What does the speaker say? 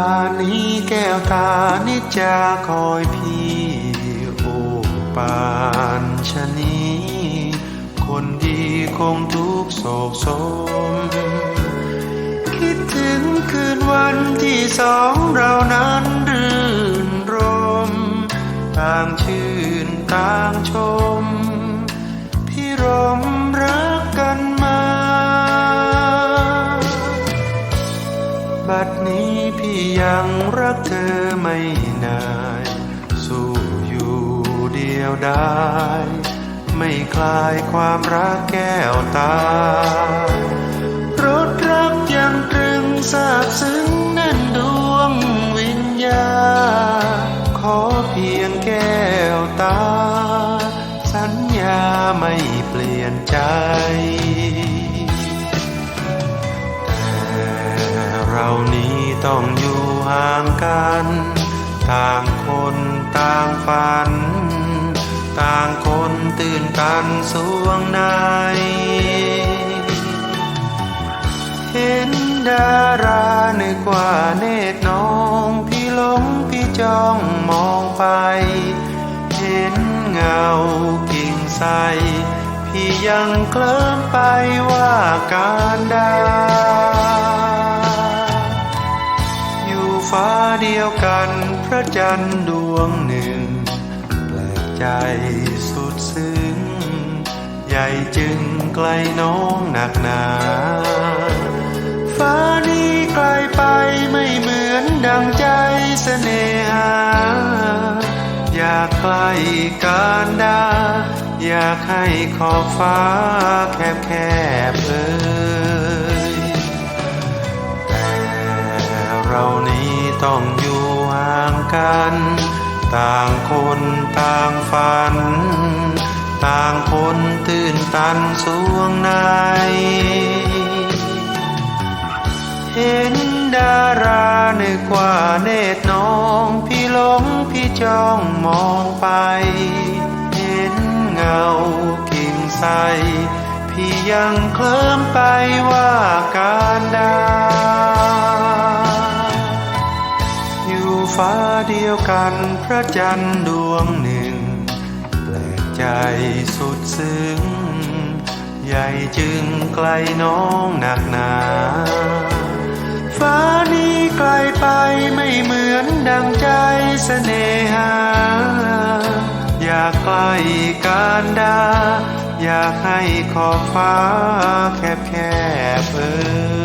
ปานนี้แก้วตานิจจาคอยพี่โอปานชะนีคนดีคงทุกโศกสม คิดถึงคืนวันที่สองเรานั้นรื่น ยังรักเธอไม่นายสู้อยู่เดียวได้ไม่คลายความรักแก้วตารถรักยังตรึงซาบซึ้งแน่นดวงวิญญา ขอเพียงแก้วตา สัญญาไม่เปลี่ยนใจแต่เรานี้ ต้องอยู่ห่างกัน ต่างคนต่างฝัน ต่างคนตื่นกันสวงในเห็นดารานึกว่าเนตรน้องพี่หลงพี่จ้องมองไป เห็นเงากิ่งใสพี่ยังเคลิ้มไปว่าการได จันทร์ดวงหนึ่งแปลกใจสุดซึ้ง ใหญ่จึงไกลน้องหนักหนา ฟ้านี้ไกลไปไม่เหมือนดังใจเสน่หา อยากใกล้การดา อยากให้ขอบฟ้าแคบแคบเอ่ยแต่เรานี้ต้องอยู่ กัน ต่างคนต่างฝัน ต่างคนตื่นตันสวงใน เห็นดารานึกว่าเนตรน้อง พี่หลงพี่จ้องมองไป เห็นเงากิ่งใสพี่ยังเคลิ้มไปว่าการดา ฟ้าเดียวกันพระจันทร์ดวงหนึ่ง แปลกใจสุดซึ้ง ใหญ่จึงไกลน้องหนักหนา ฟ้านี้ไกลไปไม่เหมือนดังใจเสน่หา อยากใกล้การดา อยากให้ขอบฟ้าแคบแคบเอ่ย